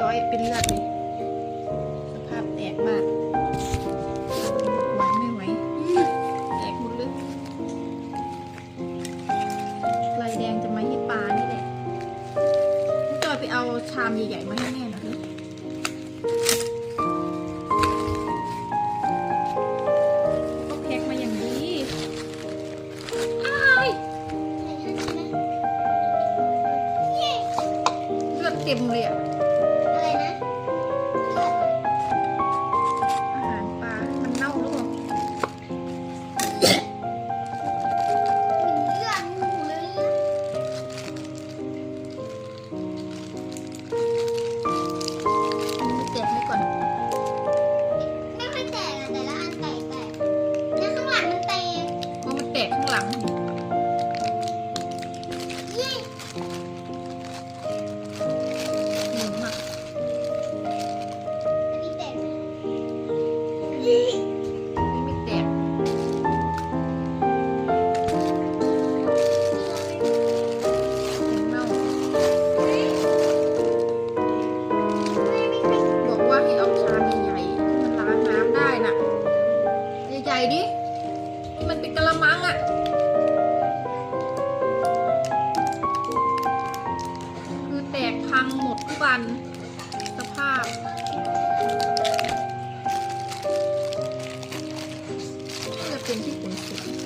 ย้อยเป็นเลือดเลยสภาพแตกมากไหวไม่ไหวแตกหมดเลยลายแดงจะมาที่ปลานี่แหละจอยไปเอาชามใหญ่ๆมาให้แม่หน่อยเถอก็แพ็คมาอย่างดีอ้เลือดเต็มเลยอะ ว่าให้เอาชามใหญ่ๆที่มันล้างน้ำได้น่ะใหญ่ๆดิที่มันเป็นกะละมังอะ วัน สภาพจะเป็นที่ขุนศึก